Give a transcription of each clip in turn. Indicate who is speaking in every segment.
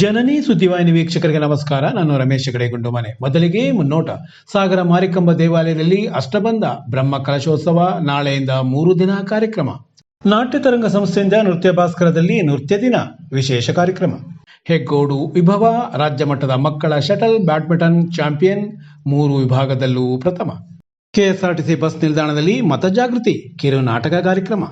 Speaker 1: ಜನನಿ ಸುದ್ದಿವಾಹಿನಿ ವೀಕ್ಷಕರಿಗೆ ನಮಸ್ಕಾರ. ನಾನು ರಮೇಶ್ ಹೆಗಡೆ ಮನೆ. ಮೊದಲಿಗೆ ಮುನ್ನೋಟ. ಸಾಗರ ಮಾರಿಕಂಬ ದೇವಾಲಯದಲ್ಲಿ ಅಷ್ಟಬಂಧ ಬ್ರಹ್ಮ ಕಲಶೋತ್ಸವ ನಾಳೆಯಿಂದ ಮೂರು ದಿನ ಕಾರ್ಯಕ್ರಮ. ನಾಟ್ಯ ತರಂಗ ಸಂಸ್ಥೆಯಿಂದ ನೃತ್ಯ ಭಾಸ್ಕರದಲ್ಲಿ ನೃತ್ಯ ದಿನ ವಿಶೇಷ ಕಾರ್ಯಕ್ರಮ. ಹೆಗ್ಗೋಡು ವಿಭವ ರಾಜ್ಯ ಮಟ್ಟದ ಮಕ್ಕಳ ಶಟಲ್ ಬ್ಯಾಡ್ಮಿಂಟನ್ ಚಾಂಪಿಯನ್ ಮೂರು ವಿಭಾಗದಲ್ಲೂ ಪ್ರಥಮ. ಕೆಎಸ್ಆರ್ಟಿಸಿ ಬಸ್ ನಿಲ್ದಾಣದಲ್ಲಿ ಮತಜಾಗೃತಿ ಕಿರು ನಾಟಕ ಕಾರ್ಯಕ್ರಮ.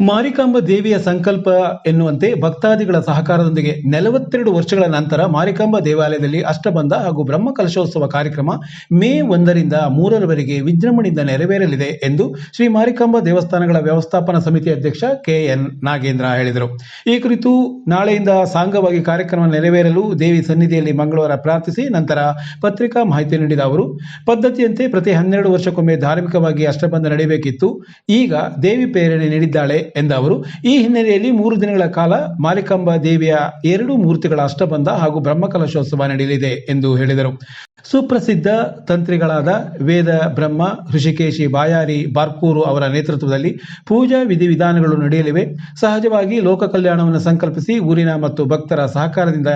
Speaker 1: ಮಾರಿಕಾಂಬ ದೇವಿಯ ಸಂಕಲ್ಪ ಎನ್ನುವಂತೆ ಭಕ್ತಾದಿಗಳ ಸಹಕಾರದೊಂದಿಗೆ ನಲವತ್ತೆರಡು ವರ್ಷಗಳ ನಂತರ ಮಾರಿಕಾಂಬ ದೇವಾಲಯದಲ್ಲಿ ಅಷ್ಟಬಂಧ ಹಾಗೂ ಬ್ರಹ್ಮ ಕಲಶೋತ್ಸವ ಕಾರ್ಯಕ್ರಮ ಮೇ ಒಂದರಿಂದ ಮೂರರವರೆಗೆ ವಿಜೃಂಭಣೆಯಿಂದ ನೆರವೇರಲಿದೆ ಎಂದು ಶ್ರೀ ಮಾರಿಕಾಂಬ ದೇವಸ್ಥಾನಗಳ ವ್ಯವಸ್ಥಾಪನಾ ಸಮಿತಿ ಅಧ್ಯಕ್ಷ ಕೆಎನ್ ನಾಗೇಂದ್ರ ಹೇಳಿದರು. ಈ ಕುರಿತು ನಾಳೆಯಿಂದ ಸಾಂಗವಾಗಿ ಕಾರ್ಯಕ್ರಮ ನೆರವೇರಲು ದೇವಿ ಸನ್ನಿಧಿಯಲ್ಲಿ ಮಂಗಳವಾರ ಪ್ರಾರ್ಥಿಸಿ ನಂತರ ಪತ್ರಿಕಾ ಮಾಹಿತಿ ನೀಡಿದ ಅವರು, ಪದ್ಧತಿಯಂತೆ ಪ್ರತಿ ಹನ್ನೆರಡು ವರ್ಷಕ್ಕೊಮ್ಮೆ ಧಾರ್ಮಿಕವಾಗಿ ಅಷ್ಟಬಂಧ ನಡೆಯಬೇಕಿತ್ತು. ಈಗ ದೇವಿ ಪ್ರೇರಣೆ ನೀಡಿದ್ದಾಳೆ ಎಂದ ಅವರು ಈ ಹಿನ್ನೆಲೆಯಲ್ಲಿ ಮೂರು ದಿನಗಳ ಕಾಲ ಮಾಲಿಕಾಂಬ ದೇವಿಯ ಎರಡು ಮೂರ್ತಿಗಳ ಅಷ್ಟಬಂಧ ಹಾಗೂ ಬ್ರಹ್ಮಕಲಶೋತ್ಸವ ನಡೆಯಲಿದೆ ಎಂದು ಹೇಳಿದರು. ಸುಪ್ರಸಿದ್ಧ ತಂತ್ರಿಗಳಾದ ವೇದ ಬ್ರಹ್ಮ, ಋಷಿಕೇಶಿ ಬಾಯಾರಿ, ಬಾರ್ಕೂರು ಅವರ ನೇತೃತ್ವದಲ್ಲಿ ಪೂಜಾ ವಿಧಿವಿಧಾನಗಳು ನಡೆಯಲಿವೆ. ಸಹಜವಾಗಿ ಲೋಕ ಕಲ್ಯಾಣವನ್ನು ಸಂಕಲ್ಪಿಸಿ ಊರಿನ ಮತ್ತು ಭಕ್ತರ ಸಹಕಾರದಿಂದ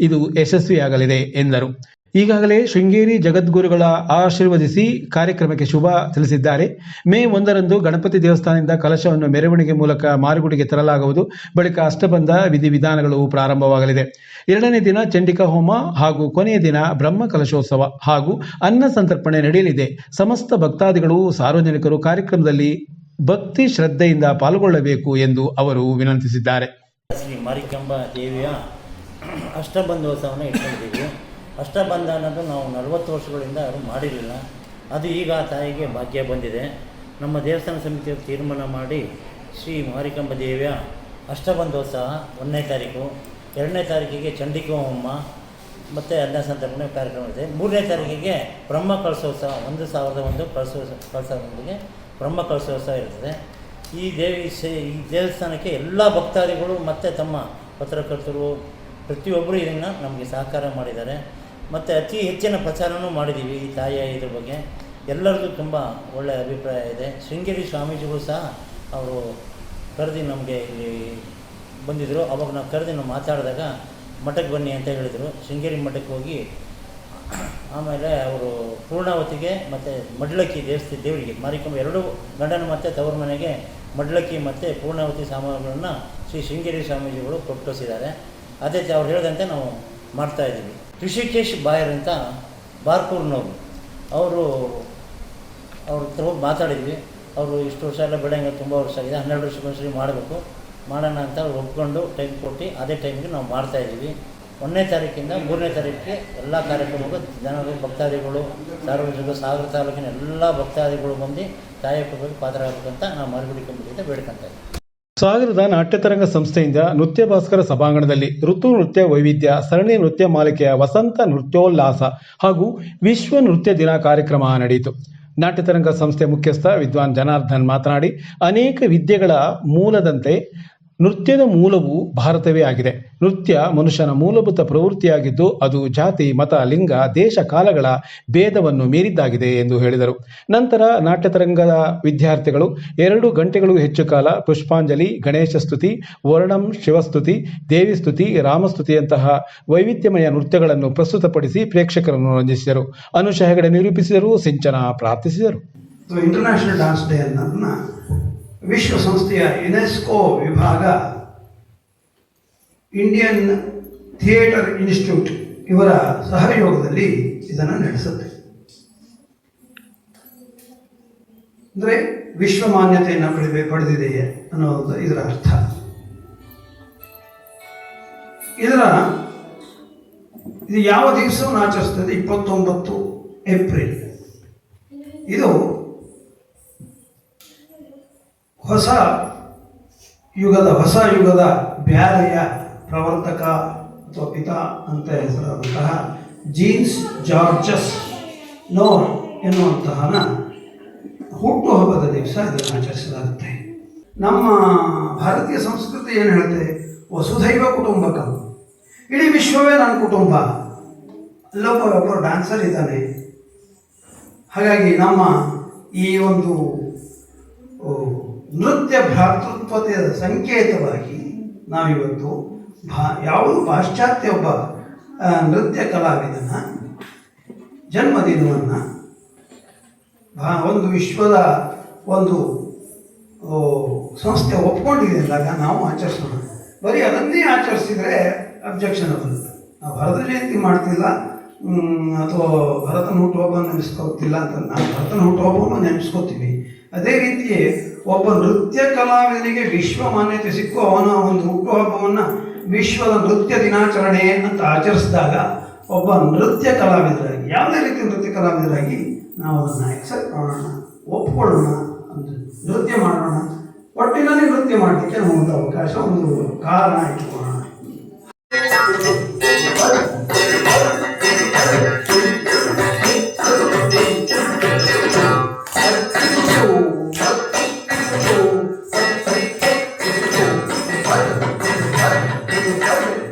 Speaker 1: ಇದು ಯಶಸ್ವಿಯಾಗಲಿದೆ ಎಂದರು. ಈಗಾಗಲೇ ಶೃಂಗೇರಿ ಜಗದ್ಗುರುಗಳ ಆಶೀರ್ವದಿಸಿ ಕಾರ್ಯಕ್ರಮಕ್ಕೆ ಶುಭ ತಿಳಿಸಿದ್ದಾರೆ. ಮೇ ಒಂದರಂದು ಗಣಪತಿ ದೇವಸ್ಥಾನದಿಂದ ಕಲಶವನ್ನು ಮೆರವಣಿಗೆ ಮೂಲಕ ಮಾರುಗುಡಿಗೆ ತರಲಾಗುವುದು. ಬಳಿಕ ಅಷ್ಟಬಂಧ ವಿಧಿವಿಧಾನಗಳು ಪ್ರಾರಂಭವಾಗಲಿದೆ. ಎರಡನೇ ದಿನ ಚಂಡಿಕಾ ಹೋಮ ಹಾಗೂ ಕೊನೆಯ ದಿನ ಬ್ರಹ್ಮ ಕಲಶೋತ್ಸವ ಹಾಗೂ ಅನ್ನ ಸಂತರ್ಪಣೆ ನಡೆಯಲಿದೆ. ಸಮಸ್ತ ಭಕ್ತಾದಿಗಳು, ಸಾರ್ವಜನಿಕರು ಕಾರ್ಯಕ್ರಮದಲ್ಲಿ ಭಕ್ತಿ ಶ್ರದ್ಧೆಯಿಂದ ಪಾಲ್ಗೊಳ್ಳಬೇಕು ಎಂದು ಅವರು ವಿನಂತಿಸಿದ್ದಾರೆ.
Speaker 2: ಶ್ರೀ ಮಾರಿಕಂಬ ದೇವಿಯ ಅಷ್ಟಬಂಧೋತ್ಸವನ ಇಟ್ಕೊಂಡಿದ್ದೀವಿ. ಅಷ್ಟಬಂಧ ಅನ್ನೋದು ನಾವು ನಲವತ್ತು ವರ್ಷಗಳಿಂದ ಯಾರು ಮಾಡಿರಲಿಲ್ಲ. ಅದು ಈಗ ಆ ತಾಯಿಗೆ ಭಾಗ್ಯ ಬಂದಿದೆ. ನಮ್ಮ ದೇವಸ್ಥಾನ ಸಮಿತಿಯ ತೀರ್ಮಾನ ಮಾಡಿ ಶ್ರೀ ಮಾರಿಕಂಬ ದೇವಿಯ ಅಷ್ಟಬಂಧೋತ್ಸವ ಒಂದನೇ ತಾರೀಕು, ಎರಡನೇ ತಾರೀಕಿಗೆ ಚಂಡಿಕೋಮ್ಮ ಮತ್ತು ಅನ್ನ ಸಂತರ್ಪಣೆ ಕಾರ್ಯಕ್ರಮ ಇದೆ. ಮೂರನೇ ತಾರೀಕಿಗೆ ಬ್ರಹ್ಮ ಕಳಸೋತ್ಸವ, ಒಂದು ಸಾವಿರದ ಒಂದು ಕಳಸೋತ್ಸವ ಕಳಸದೊಂದಿಗೆ ಬ್ರಹ್ಮ ಕಳಸೋತ್ಸವ ಇರ್ತದೆ. ಈ ದೇವಿ ಈ ದೇವಸ್ಥಾನಕ್ಕೆ ಎಲ್ಲ ಭಕ್ತಾದಿಗಳು ಮತ್ತು ತಮ್ಮ ಪತ್ರಕರ್ತರು ಪ್ರತಿಯೊಬ್ಬರು ಇದನ್ನು ನಮಗೆ ಸಹಕಾರ ಮಾಡಿದ್ದಾರೆ. ಮತ್ತು ಅತಿ ಹೆಚ್ಚಿನ ಪ್ರಚಾರನೂ ಮಾಡಿದ್ದೀವಿ ಈ ತಾಯಿಯ ಇದ್ರ ಬಗ್ಗೆ. ಎಲ್ಲರಿಗೂ ತುಂಬ ಒಳ್ಳೆಯ ಅಭಿಪ್ರಾಯ ಇದೆ. ಶೃಂಗೇರಿ ಸ್ವಾಮೀಜಿಗಳು ಸಹ ಅವರು ಕರೆದು ನಮಗೆ ಇಲ್ಲಿ ಬಂದಿದ್ದರು ಅವಾಗ ನಾವು ಕರೆದು ನಾವು ಮಾತಾಡಿದಾಗ ಮಠಕ್ಕೆ ಬನ್ನಿ ಅಂತ ಹೇಳಿದರು. ಶೃಂಗೇರಿ ಮಠಕ್ಕೆ ಹೋಗಿ ಆಮೇಲೆ ಅವರು ಪೂರ್ಣಾವತಿಗೆ ಮತ್ತು ಮಡ್ಲಕ್ಕಿ ದೇವಸ್ಥಾನ ದೇವರಿಗೆ ಮಾರಿಕಂಬ ಎರಡು ಗಂಡನ ಮತ್ತು ತವರ ಮನೆಗೆ ಮಡ್ಲಕ್ಕಿ ಮತ್ತು ಪೂರ್ಣಾವತಿ ಸಾಮಾನುಗಳನ್ನು ಶ್ರೀ ಶೃಂಗೇರಿ ಸ್ವಾಮೀಜಿಗಳು ಕೊಟ್ಟೋಸಿದ್ದಾರೆ ಅದೇ ಅವ್ರು ಹೇಳಿದಂತೆ ನಾವು ಮಾಡ್ತಾಯಿದ್ದೀವಿ ಋಷಿಕೇಶ್ ಬಾಯರ್ ಅಂತ ಬಾರ್ಕೂರ್ನವರು. ಅವರು ಅವ್ರ ಹತ್ರ ಹೋಗಿ ಮಾತಾಡಿದ್ವಿ. ಅವರು ಇಷ್ಟು ವರ್ಷ ಎಲ್ಲ ಬೆಳೆಯಂಗೆ ತುಂಬ ವರ್ಷ ಆಗಿದೆ, ಹನ್ನೆರಡು ವರ್ಷಕ್ಕೊಂದ್ಸರಿ ಮಾಡಬೇಕು. ಮಾಡೋಣ ಅಂತ ಅವ್ರು ಒಪ್ಕೊಂಡು ಟೈಮ್ ಕೊಟ್ಟು ಅದೇ ಟೈಮಿಗೆ ನಾವು ಮಾಡ್ತಾಯಿದ್ದೀವಿ ಒಂದನೇ ತಾರೀಕಿಂದ ಮೂರನೇ ತಾರೀಕಿಗೆ ಎಲ್ಲ ಕಾರ್ಯಕ್ರಮಗಳು, ಜನರು, ಭಕ್ತಾದಿಗಳು, ಸಾರ್ವಜನಿಕ, ಸಾಗರ ತಾಲೂಕಿನ ಎಲ್ಲ ಭಕ್ತಾದಿಗಳು ಬಂದು ತಾಯಿಯ ಪಾತ್ರ ಆಗಬೇಕಂತ ನಾವು ಮರುಗುಡಿ ಬೇಡ್ಕೊಂತ ಇದ್ದೀವಿ.
Speaker 1: ಸಾಗರದ ನಾಟ್ಯತರಂಗ ಸಂಸ್ಥೆಯಿಂದ ನೃತ್ಯ ಭಾಸ್ಕರ ಸಭಾಂಗಣದಲ್ಲಿ ಋತು ನೃತ್ಯ ವೈವಿಧ್ಯ, ಸರಣಿ ನೃತ್ಯ ಮಾಲಿಕೆಯ ವಸಂತ ನೃತ್ಯೋಲ್ಲಾಸ ಹಾಗೂ ವಿಶ್ವ ನೃತ್ಯ ದಿನ ಕಾರ್ಯಕ್ರಮ ನಡೆಯಿತು. ನಾಟ್ಯತರಂಗ ಸಂಸ್ಥೆ ಮುಖ್ಯಸ್ಥ ವಿದ್ವಾನ್ ಜನಾರ್ದನ್ ಮಾತನಾಡಿ, ಅನೇಕ ವಿದ್ಯೆಗಳ ಮೂಲದಂತೆ ನೃತ್ಯದ ಮೂಲವು ಭಾರತವೇ ಆಗಿದೆ. ನೃತ್ಯ ಮನುಷ್ಯನ ಮೂಲಭೂತ ಪ್ರವೃತ್ತಿಯಾಗಿದ್ದು, ಅದು ಜಾತಿ, ಮತ, ಲಿಂಗ, ದೇಶ, ಕಾಲಗಳ ಭೇದವನ್ನು ಮೀರಿದ್ದಾಗಿದೆ ಎಂದು ಹೇಳಿದರು. ನಂತರ ನಾಟ್ಯತರಂಗದ ವಿದ್ಯಾರ್ಥಿಗಳು, ಎರಡು ಗಂಟೆಗಳು ಹೆಚ್ಚು ಕಾಲ ಪುಷ್ಪಾಂಜಲಿ, ಗಣೇಶ ಸ್ತುತಿ, ವರ್ಣಂ ಶಿವಸ್ತುತಿ ದೇವಿ ಸ್ತುತಿ ರಾಮಸ್ತುತಿಯಂತಹ ವೈವಿಧ್ಯಮಯ ನೃತ್ಯಗಳನ್ನು ಪ್ರಸ್ತುತಪಡಿಸಿ ಪ್ರೇಕ್ಷಕರನ್ನು ರಂಜಿಸಿದರು. ಅನುಷ ಹೆಗಡೆ ನಿರೂಪಿಸಿದರು, ಸಿಂಚನ ಪ್ರಾರ್ಥಿಸಿದರು.
Speaker 3: ಇಂಟರ್ನ್ಯಾಷನಲ್ ಡಾನ್ಸ್ ಡೇ ವಿಶ್ವಸಂಸ್ಥೆಯ ಯುನೆಸ್ಕೋ ವಿಭಾಗ, ಇಂಡಿಯನ್ ಥಿಯೇಟರ್ ಇನ್ಸ್ಟಿಟ್ಯೂಟ್ ಇವರ ಸಹಯೋಗದಲ್ಲಿ ಇದನ್ನು ನಡೆಸುತ್ತೆ. ಅಂದರೆ ವಿಶ್ವ ಮಾನ್ಯತೆಯನ್ನು ಪಡೆದಿದೆಯೇ ಪಡೆದಿದೆ ಅನ್ನೋದು ಇದರ ಅರ್ಥ. ಇದರ ಇದು ಯಾವ ದಿವಸವನ್ನು ಆಚರಿಸ್ತದೆ ಇಪ್ಪತ್ತೊಂಬತ್ತು ಏಪ್ರಿಲ್. ಇದು ಹೊಸ ಯುಗದ ಹೊಸ ಯುಗದ ಬ್ಯಾಲೆಯ ಪ್ರವರ್ತಕ ಅಥವಾ ಪಿತಾ ಅಂತ ಹೆಸರಾದಂತಹ ಜೀನ್ಸ್ ಜಾರ್ಜಸ್ ನೋರ್ ಎನ್ನುವಂತಹನ ಹುಟ್ಟುಹಬ್ಬದ ದಿವಸ ಇದನ್ನು ಆಚರಿಸಲಾಗುತ್ತೆ. ನಮ್ಮ ಭಾರತೀಯ ಸಂಸ್ಕೃತಿ ಏನು ಹೇಳುತ್ತೆ? ವಸುಧೈವ ಕುಟುಂಬಕಂ. ಇಡೀ ವಿಶ್ವವೇ ನನ್ನ ಕುಟುಂಬ. ಅಲ್ಲೊಬ್ಬ ಒಬ್ಬರು ಡ್ಯಾನ್ಸರ್ ಇದ್ದಾನೆ. ಹಾಗಾಗಿ ನಮ್ಮ ಈ ಒಂದು ನೃತ್ಯ ಭ್ರಾತೃತ್ವದ ಸಂಕೇತವಾಗಿ ನಾವಿವತ್ತು ಭಾ, ಯಾವುದು ಪಾಶ್ಚಾತ್ಯ ಒಬ್ಬ ನೃತ್ಯ ಕಲಾವಿದನ ಜನ್ಮದಿನವನ್ನು ಒಂದು ವಿಶ್ವದ ಒಂದು ಸಂಸ್ಥೆ ಒಪ್ಕೊಂಡಿದೆ ಅಂದಾಗ ನಾವು ಆಚರಿಸೋಣ. ಬರೀ ಅದನ್ನೇ ಆಚರಿಸಿದರೆ ಅಬ್ಜೆಕ್ಷನಬಲ್ ನಾವು ಭರತ ಜಯಂತಿ ಮಾಡ್ತಿಲ್ಲ ಅಥವಾ ಭರತನ ಹುಟ್ಟುಹಬ್ಬ ನೆನೆಸ್ಕೋತಿಲ್ಲ ಅಂತ, ನಾವು ಭರತನ ಹುಟ್ಟುಹಬ್ಬವನ್ನು ನೆನೆಸ್ಕೋತೀವಿ ಅದೇ ರೀತಿ ಒಬ್ಬ ನೃತ್ಯ ಕಲಾವಿದನಿಗೆ ವಿಶ್ವ ಮಾನ್ಯತೆ ಸಿಕ್ಕು ಅವನ ಒಂದು ಹುಟ್ಟುಹಬ್ಬವನ್ನು ವಿಶ್ವದ ನೃತ್ಯ ದಿನಾಚರಣೆ ಅಂತ ಆಚರಿಸಿದಾಗ ಒಬ್ಬ ನೃತ್ಯ ಕಲಾವಿದರಾಗಿ, ಯಾವುದೇ ರೀತಿ ನೃತ್ಯ ಕಲಾವಿದರಾಗಿ ನಾವು ಅದನ್ನು ಎಕ್ಸೆಪ್ಟ್ ಮಾಡೋಣ, ಒಪ್ಕೊಳ್ಳೋಣ ಅಂತ ನೃತ್ಯ ಮಾಡೋಣ. ಒಟ್ಟಿನಲ್ಲಿ ನೃತ್ಯ ಮಾಡಲಿಕ್ಕೆ ನಮಗೊಂದು ಅವಕಾಶ, ಒಂದು ಕಾರಣ ಇಟ್ಕೊಳ್ಳೋಣ. ¿vale?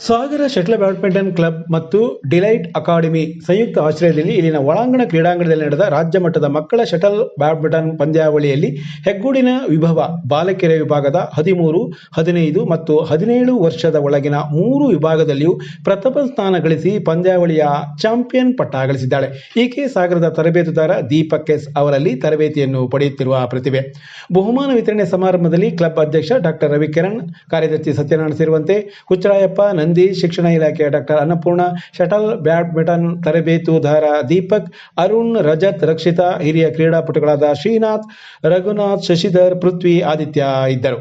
Speaker 1: Sagara shuttle badminton club ಮತ್ತು ಡಿಲೈಟ್ ಅಕಾಡೆಮಿ ಸಂಯುಕ್ತ ಆಶ್ರಯದಲ್ಲಿ ಇಲ್ಲಿನ ಒಳಾಂಗಣ ಕ್ರೀಡಾಂಗಣದಲ್ಲಿ ನಡೆದ ರಾಜ್ಯ ಮಟ್ಟದ ಮಕ್ಕಳ ಶಟಲ್ ಬ್ಯಾಡ್ಮಿಂಟನ್ ಪಂದ್ಯಾವಳಿಯಲ್ಲಿ ಹೆಗ್ಗೂಡಿನ ವಿಭವ ಬಾಲಕಿಯರ ವಿಭಾಗದ ಹದಿಮೂರು, ಹದಿನೈದು ಮತ್ತು ಹದಿನೇಳು ವರ್ಷದ ಒಳಗಿನ ಮೂರು ವಿಭಾಗದಲ್ಲಿಯೂ ಪ್ರಥಮ ಸ್ಥಾನ ಗಳಿಸಿ ಪಂದ್ಯಾವಳಿಯ ಚಾಂಪಿಯನ್ ಪಟ್ಟ ಗಳಿಸಿದ್ದಾಳೆ. ಈಕೆ ಸಾಗರದ ತರಬೇತುದಾರ ದೀಪಕ್ ಎಸ್ ಅವರಲ್ಲಿ ತರಬೇತಿಯನ್ನು ಪಡೆಯುತ್ತಿರುವ ಪ್ರತಿಭೆ. ಬಹುಮಾನ ವಿತರಣೆ ಸಮಾರಂಭದಲ್ಲಿ ಕ್ಲಬ್ ಅಧ್ಯಕ್ಷ ಡಾಕ್ಟರ್ ರವಿಕಿರಣ್, ಕಾರ್ಯದರ್ಶಿ ಸತ್ಯನಾರಾಯಣ ಸೇರುವಂತೆ ಹುಚ್ಚರಾಯಪ್ಪ ನಂದಿ ಶಿಕ್ಷಣ ಇಲಾಖೆಯ ಡಾಕ್ಟರ್ ಅನ್ನಪೂರ್ಣ ಶಟಲ್ ಬ್ಯಾಡ್ಮಿಂಟನ್ ತರಬೇತುದಾರ ದೀಪಕ್, ಅರುಣ್, ರಜತ್, ರಕ್ಷಿತಾ, ಹಿರಿಯ ಕ್ರೀಡಾಪಟುಗಳಾದ ಶ್ರೀನಾಥ್, ರಘುನಾಥ್, ಶಶಿಧರ್, ಪೃಥ್ವಿ, ಆದಿತ್ಯ ಇದ್ದರು.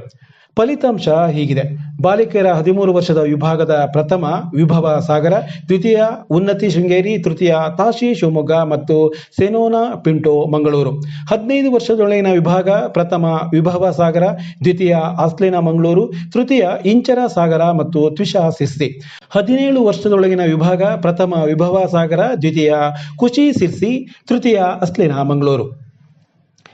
Speaker 1: ಫಲಿತಾಂಶ ಹೀಗಿದೆ. ಬಾಲಿಕೆಯರ ಹದಿಮೂರು ವರ್ಷದ ವಿಭಾಗದ ಪ್ರಥಮ ವಿಭವ ಸಾಗರ, ದ್ವಿತೀಯ ಉನ್ನತಿ ಶೃಂಗೇರಿ, ತೃತೀಯ ತಾಶಿ ಶಿವಮೊಗ್ಗ ಮತ್ತು ಸೆನೋನಾ ಪಿಂಟೋ ಮಂಗಳೂರು. ಹದಿನೈದು ವರ್ಷದೊಳಗಿನ ವಿಭಾಗ ಪ್ರಥಮ ವಿಭವ ಸಾಗರ, ದ್ವಿತೀಯ ಆಸ್ಲಿನ ಮಂಗಳೂರು, ತೃತೀಯ ಇಂಚರ ಸಾಗರ ಮತ್ತು ತ್ವಿಷಾ ಸಿರ್ಸಿ. ಹದಿನೇಳು ವರ್ಷದೊಳಗಿನ ವಿಭಾಗ ಪ್ರಥಮ ವಿಭವ ಸಾಗರ, ದ್ವಿತೀಯ ಕುಚಿ ಸಿರ್ಸಿ, ತೃತೀಯ ಅಸ್ಲಿನ ಮಂಗಳೂರು.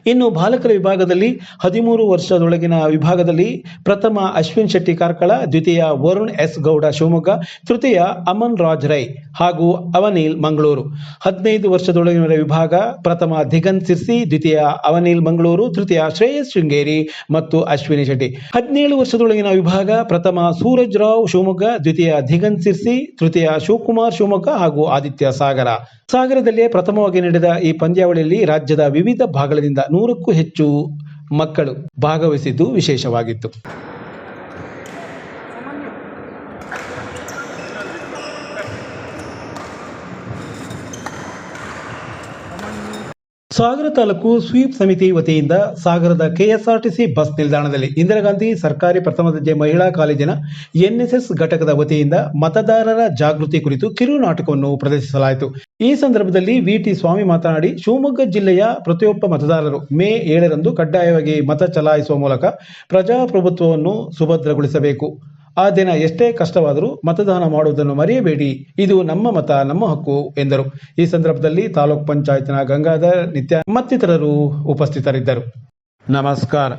Speaker 1: ಇನ್ನು ಬಾಲಕರ ವಿಭಾಗದಲ್ಲಿ ಹದಿಮೂರು ವರ್ಷದೊಳಗಿನ ವಿಭಾಗದಲ್ಲಿ ಪ್ರಥಮ ಅಶ್ವಿನ್ ಶೆಟ್ಟಿ ಕಾರ್ಕಳ, ದ್ವಿತೀಯ ವರುಣ್ ಎಸ್ ಗೌಡ ಶಿವಮೊಗ್ಗ, ತೃತೀಯ ಅಮನ್ ರಾಜ್ ರೈ ಹಾಗೂ ಅವನೀಲ್ ಮಂಗಳೂರು. ಹದಿನೈದು ವರ್ಷದೊಳಗಿನ ವಿಭಾಗ ಪ್ರಥಮ ದಿಗಂತ್ ಸಿರ್ಸಿ, ದ್ವಿತೀಯ ಅವನೀಲ್ ಮಂಗಳೂರು, ತೃತೀಯ ಶ್ರೇಯಸ್ ಶೃಂಗೇರಿ ಮತ್ತು ಅಶ್ವಿನಿ ಶೆಟ್ಟಿ. ಹದಿನೇಳು ವರ್ಷದೊಳಗಿನ ವಿಭಾಗ ಪ್ರಥಮ ಸೂರಜ್ ರಾವ್ ಶಿವಮೊಗ್ಗ, ದ್ವಿತೀಯ ದಿಗಂತ್ ಸಿರ್ಸಿ, ತೃತೀಯ ಶಿವಕುಮಾರ್ ಶಿವಮೊಗ್ಗ ಹಾಗೂ ಆದಿತ್ಯ ಸಾಗರ. ಸಾಗರದಲ್ಲಿ ಪ್ರಥಮವಾಗಿ ನಡೆದ ಈ ಪಂದ್ಯಾವಳಿಯಲ್ಲಿ ರಾಜ್ಯದ ವಿವಿಧ ಭಾಗಗಳಿಂದ ನೂರಕ್ಕೂ ಹೆಚ್ಚು ಮಕ್ಕಳು ಭಾಗವಹಿಸಿದ್ದು ವಿಶೇಷವಾಗಿತ್ತು. ಸಾಗರ ತಾಲೂಕು ಸ್ವೀಪ್ ಸಮಿತಿ ವತಿಯಿಂದ ಸಾಗರದ ಕೆಎಸ್ಆರ್ಟಿಸಿ ಬಸ್ ನಿಲ್ದಾಣದಲ್ಲಿ ಇಂದಿರಾ ಗಾಂಧಿ ಸರ್ಕಾರಿ ಪ್ರಥಮ ದರ್ಜೆ ಮಹಿಳಾ ಕಾಲೇಜಿನ ಎನ್ಎಸ್ಎಸ್ ಘಟಕದ ವತಿಯಿಂದ ಮತದಾರರ ಜಾಗೃತಿ ಕುರಿತು ಕಿರು ನಾಟಕವನ್ನು ಪ್ರದರ್ಶಿಸಲಾಯಿತು. ಈ ಸಂದರ್ಭದಲ್ಲಿ ವಿಟಿ ಸ್ವಾಮಿ ಮಾತನಾಡಿ, ಶಿವಮೊಗ್ಗ ಜಿಲ್ಲೆಯ ಪ್ರತಿಯೊಬ್ಬ ಮತದಾರರು ಮೇ ಏಳರಂದು ಕಡ್ಡಾಯವಾಗಿ ಮತ ಚಲಾಯಿಸುವ ಮೂಲಕ ಪ್ರಜಾಪ್ರಭುತ್ವವನ್ನು ಸುಭದ್ರಗೊಳಿಸಬೇಕು. ಆ ದಿನ ಎಷ್ಟೇ ಕಷ್ಟವಾದರೂ ಮತದಾನ ಮಾಡುವುದನ್ನು ಮರೆಯಬೇಡಿ. ಇದು ನಮ್ಮ ಮತ, ನಮ್ಮ ಹಕ್ಕು ಎಂದರು. ಈ ಸಂದರ್ಭದಲ್ಲಿ ತಾಲೂಕ್ ಪಂಚಾಯತ್ನ ಗಂಗಾಧರ್ ನಿತ್ಯ ಮತ್ತಿತರರು ಉಪಸ್ಥಿತರಿದ್ದರು. ನಮಸ್ಕಾರ.